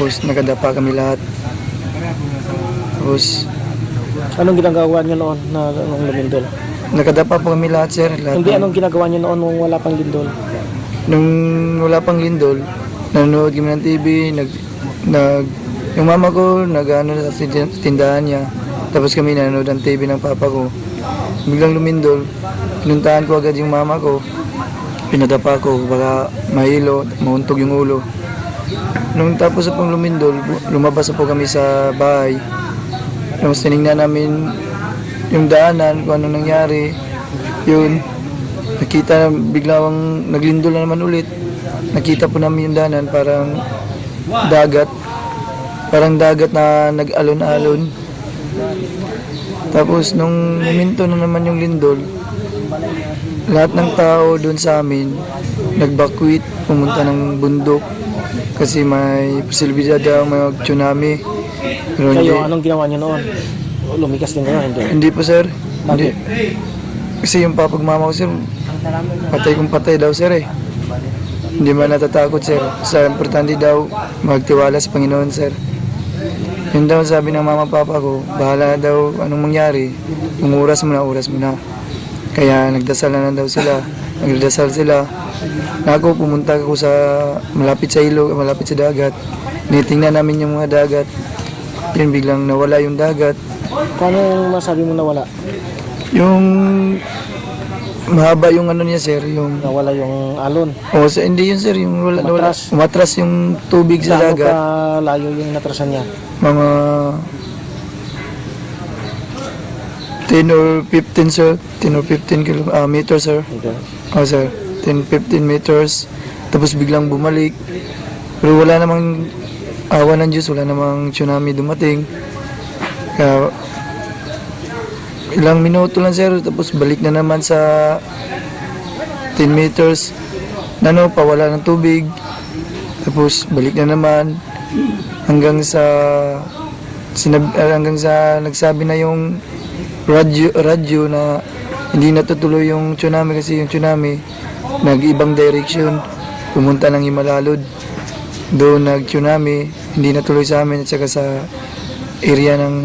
Tapos nakadapa kami lahat. Tapos Anong ginagawa niyo noon na nung lumindol? nakadapa po kami lahat sir. Lahat Hindi, ng- anong ginagawa niyo noon nung wala pang lindol? Nung wala pang lindol, nanonood kami ng TV, nag, nag, yung mama ko, nag-ano sa tin- tindahan niya. Tapos kami nanonood ng TV ng papa ko. Biglang lumindol, pinuntahan ko agad yung mama ko. Pinadapa ko, baka mahilo, mauntog yung ulo. Nung tapos na pong lumindol, lumabas na po kami sa bahay. Tapos tinignan namin yung daanan, kung anong nangyari. Yun, nakita na biglang naglindol na naman ulit. Nakita po namin yung daanan, parang dagat. Parang dagat na nag-alon-alon. Tapos nung huminto na naman yung lindol, lahat ng tao doon sa amin nagbakwit, pumunta ng bundok kasi may posibilidad daw may tsunami. Pero hindi, Kayo, anong ginawa niyo noon? Lumikas din kayo, hindi? hindi po sir. Hindi. Bakit? Kasi yung papagmama ko sir, patay kung patay daw sir eh. Hindi man natatakot sir. Sa importante daw, magtiwala sa Panginoon sir. Yun daw sabi ng mama papa ko, bahala daw anong mangyari. Kung oras mo na, oras mo na. Kaya nagdasal na daw sila. Nagdasal sila. Na ako pumunta ako sa malapit sa ilog, malapit sa dagat. Nitingnan namin yung mga dagat. Yun biglang nawala yung dagat. Paano masabi mo nawala? Yung mahaba yung ano niya sir, yung Nawala yung alon. oh, sa, hindi yun sir, yung wala, wala, Umatras. umatras yung tubig sa Gaano dagat. ka layo yung natrasan niya? Mga 10 or 15 sir, 10 or 15 kilo, ah, meters sir. Oh sir, 10-15 meters. Tapos biglang bumalik. Pero wala namang awa ng Diyos, wala namang tsunami dumating. Kaya ilang minuto lang sir, tapos balik na naman sa 10 meters. Nano, pawala ng tubig. Tapos balik na naman hanggang sa sinab, ah, hanggang sa nagsabi na yung radyo, radyo na hindi natutuloy yung tsunami kasi yung tsunami nag-ibang direction. Pumunta ng Himalalod doon nag-tsunami hindi natuloy sa amin at saka sa area ng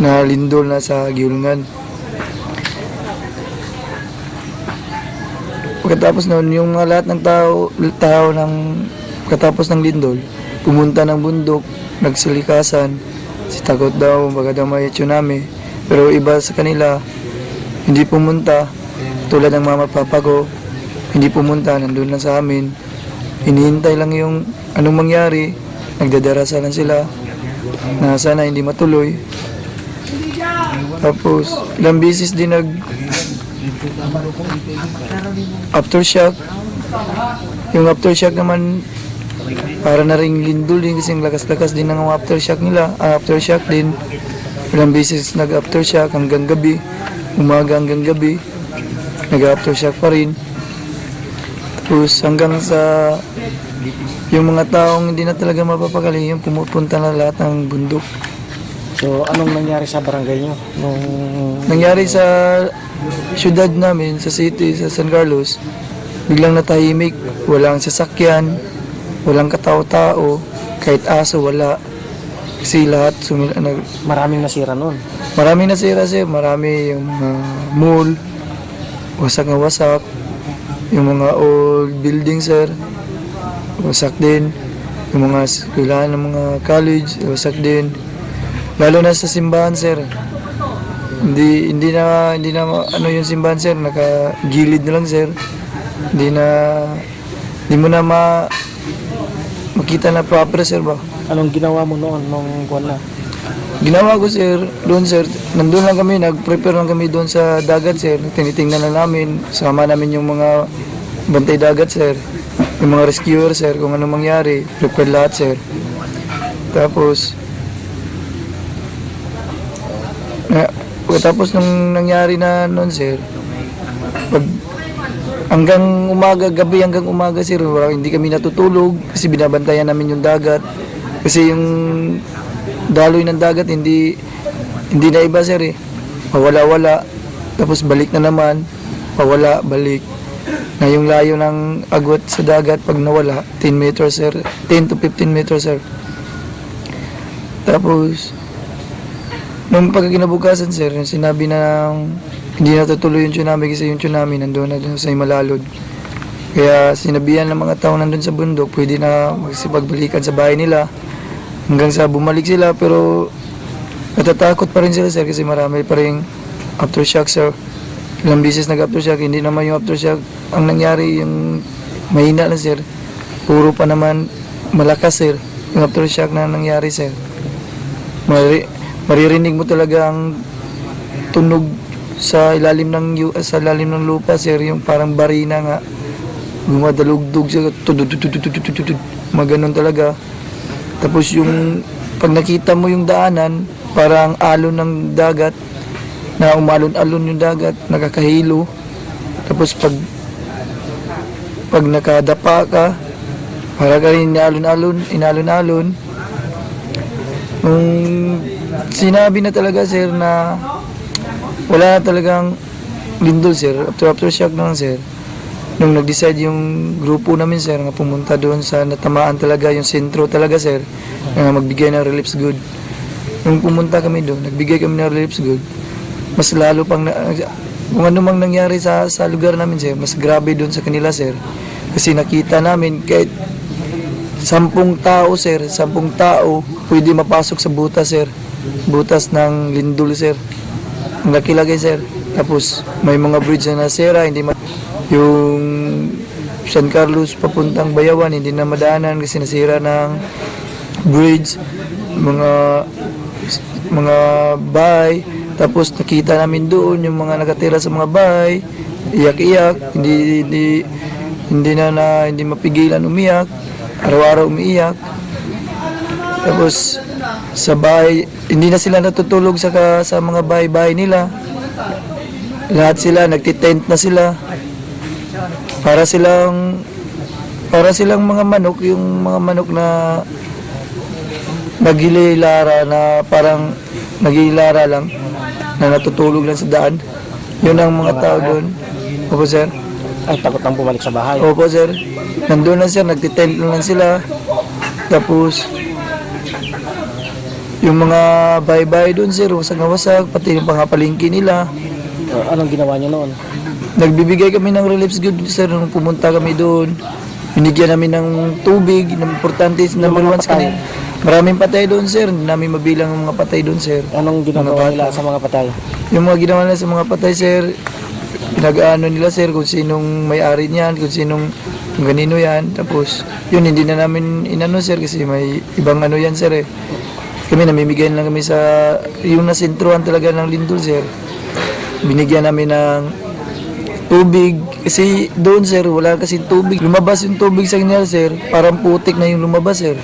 na lindol na sa Giulngan pagkatapos noon yung lahat ng tao tao ng pagkatapos ng lindol pumunta ng bundok nagsilikasan si takot daw baka daw may tsunami. Pero iba sa kanila hindi pumunta. Tulad ng mama at papa ko hindi pumunta nandun lang sa amin. Hinihintay lang yung anong mangyari. Nagdadarasalan sila na sana hindi matuloy. Tapos ilang beses din nag aftershock. Yung aftershock naman para na rin lindol din kasi lakas-lakas din ng aftershock nila. Ah, aftershock din. Ilang beses nag aftershock hanggang gabi. Umaga hanggang gabi. Nag aftershock pa rin. Tapos hanggang sa yung mga taong hindi na talaga mapapakali yung pumupunta na lahat ng bundok. So, anong nangyari sa barangay niyo? Nung nangyari sa syudad namin sa city sa San Carlos biglang natahimik. Walang sasakyan walang katao-tao kahit aso wala kasi lahat sumil- nag, maraming nasira noon. Marami nasira sir, marami yung mga mall, wasak na wasak, yung mga old building sir, wasak din, yung mga eskwelahan ng mga college, wasak din. Lalo na sa simbahan sir. Hindi hindi na hindi na ma- ano yung simbahan sir, nakagilid na lang sir. Hindi na hindi mo na ma makita na proper sir ba. Anong ginawa mo noon nung kuwan na? Ginawa ko sir, doon sir, nandun lang kami, nag-prepare lang kami doon sa dagat sir. Tinitingnan na namin, sama namin yung mga bantay dagat sir. Yung mga rescuer sir, kung ano mangyari, prepare lahat sir. Tapos, na, pagkatapos nung nangyari na noon sir, pag hanggang umaga, gabi hanggang umaga sir, hindi kami natutulog kasi binabantayan namin yung dagat. Kasi yung daloy ng dagat hindi hindi na iba sir eh. Pawala-wala. Tapos balik na naman. Pawala, balik. Na yung layo ng agwat sa dagat pag nawala, 10 meters sir, 10 to 15 meters sir. Tapos, nung pagkakinabukasan sir, yung sinabi na hindi natutuloy yung tsunami kasi yung tsunami nandun na dun sa Himalalod. Kaya sinabihan ng mga tao nandun sa bundok, pwede na magsipagbalikan sa bahay nila hanggang sa bumalik sila pero natatakot pa rin sila sir kasi marami pa rin aftershock sir. Ilang beses nag-aftershock, hindi naman yung aftershock ang nangyari yung mahina lang sir. Puro pa naman malakas sir yung aftershock na nangyari sir. Mari, maririnig mo talaga ang tunog sa ilalim ng US, sa ilalim ng lupa sir yung parang barina nga. Gumadalugdog siya. Maganon talaga tapos yung pag nakita mo yung daanan parang alon ng dagat na umalon-alon yung dagat nakakahilo tapos pag pag nakadapa ka para ka rin inalon-alon inalon-alon nung sinabi na talaga sir na wala na talagang lindol sir. After aftershock naman sir. Nung nag-decide yung grupo namin sir nga pumunta doon sa natamaan talaga yung sentro talaga sir nga magbigay ng reliefs good. Nung pumunta kami doon nagbigay kami ng reliefs good mas lalo pang na, kung ano mang nangyari sa sa lugar namin sir mas grabe doon sa kanila sir. Kasi nakita namin kahit sampung tao sir sampung tao pwede mapasok sa butas sir. Butas ng lindol sir laki-laki sir. Tapos may mga bridge na nasira hindi ma- yung San Carlos papuntang Bayawan hindi na madaanan kasi nasira ng bridge. Mga mga bahay. Tapos nakita namin doon yung mga nakatira sa mga bahay. Iyak-iyak hindi hindi hindi na, na hindi mapigilan umiyak. Araw-araw umiiyak. Tapos sa bahay. Hindi na sila natutulog sa ka- sa mga bahay-bahay nila. Lahat sila nagtitent na sila. Para silang para silang mga manok yung mga manok na nagilara na parang nagilara lang na natutulog lang sa daan. Yun ang mga tao doon. Opo sir. Ay, takot nang bumalik sa bahay. opo sir. Nandun lang sir. Nagtitent lang sila. Tapos yung mga bahay-bahay doon sir wasag-wasag pati yung pangapalingki nila Uh, anong ginawa niyo noon? Nagbibigay kami ng reliefs good sir nung pumunta kami doon. Binigyan namin ng tubig, ng importante number one sa kanila. Maraming patay doon sir, hindi namin mabilang ang mga patay doon sir. Anong ginagawa nila sa mga patay? Yung mga ginawa nila sa mga patay sir, pinag-ano nila sir kung sinong may-ari niyan, kung sinong kung ganino yan. Tapos yun hindi na namin inano sir kasi may ibang ano yan sir eh. Kami namimigay lang kami sa yung nasentruhan talaga ng lindol sir. Binigyan namin ng tubig. Kasi doon sir wala kasi tubig. Lumabas yung tubig sa kanila sir. Parang putik na yung lumabas sir.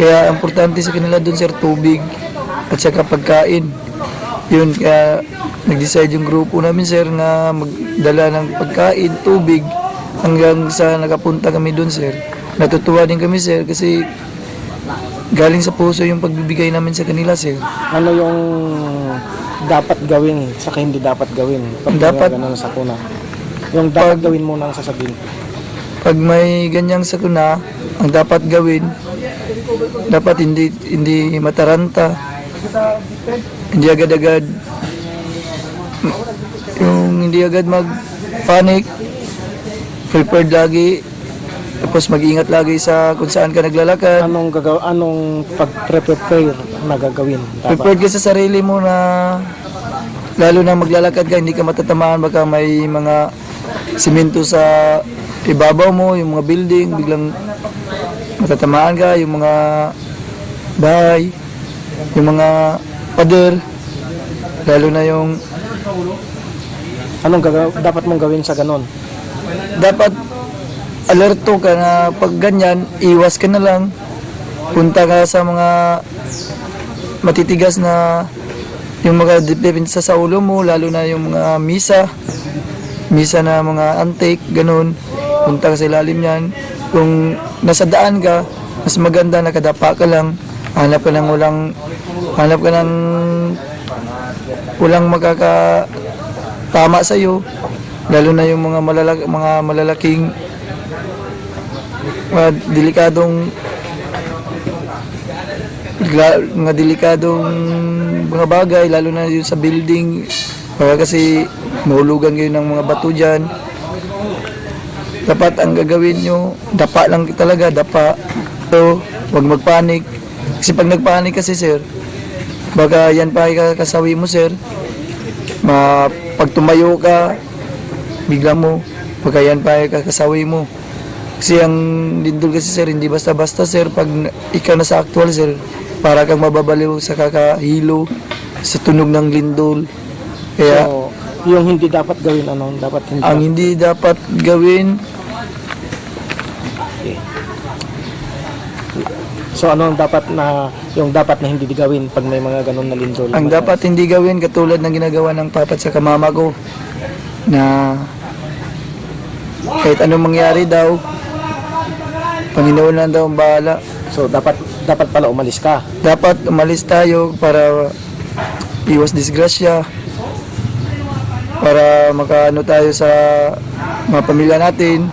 Kaya importante sa kanila doon sir tubig at saka pagkain. Yun kaya nag-decide yung grupo namin sir na magdala ng pagkain tubig hanggang sa nakapunta kami doon sir. Natutuwa din kami sir kasi galing sa puso yung pagbibigay namin sa kanila sir Ano yung dapat gawin saka hindi dapat gawin pag Dapat- ganun sa kuna? Yung dapat gawin mo nang sasabihin. pag may ganyang sakuna, ang dapat gawin, dapat hindi hindi mataranta. Hindi agad-agad yung hindi agad mag panic prepared lagi tapos mag-ingat lagi sa kung saan ka naglalakad Anong gagaw anong pag-prepare na gagawin? Dapat. prepared ka sa sarili mo na lalo na maglalakad ka hindi ka matatamaan baka may mga simento sa ibabaw mo yung mga building biglang matatamaan ka yung mga bahay yung mga pader lalo na yung Anong gagaw dapat mong gawin sa ganon? dapat alerto ka na pag ganyan iwas ka na lang. Punta ka sa mga matitigas na yung mga depende sa ulo mo lalo na yung mga misa. Misa na mga antique ganun. Punta ka sa ilalim yan kung nasa daan ka mas maganda nakadapa ka lang. Hanap ka ng walang hanap ka ng walang makaka tama sa iyo lalo na yung mga malalak mga malalaking mga delikadong mga delikadong mga bagay lalo na yung sa building. Baka kasi mahulugan kayo ng mga bato dyan. Dapat ang gagawin nyo dapa lang talaga dapa. So wag magpanik. Kasi pag nagpanik kasi sir baka yan pa kasawi mo sir. Ma pag tumayo ka bigla mo baka yan pa ay kakasawi mo kasi ang lindol kasi sir hindi basta basta sir pag ikaw na sa actual sir para kang mababaliw sa kakahilo sa tunog ng lindol kaya So, yung hindi dapat gawin, ano, dapat hindi. ang hindi dapat gawin so, ano ang dapat na, yung dapat na hindi gawin pag may mga ganun na lindol? Ang dapat hindi gawin katulad ng ginagawa ng papat sa kamama ko na kahit anong mangyari daw Panginoon lang daw ang bahala. So, dapat, dapat pala umalis ka. Dapat umalis tayo para iwas disgrasya para makaano tayo sa mga pamilya natin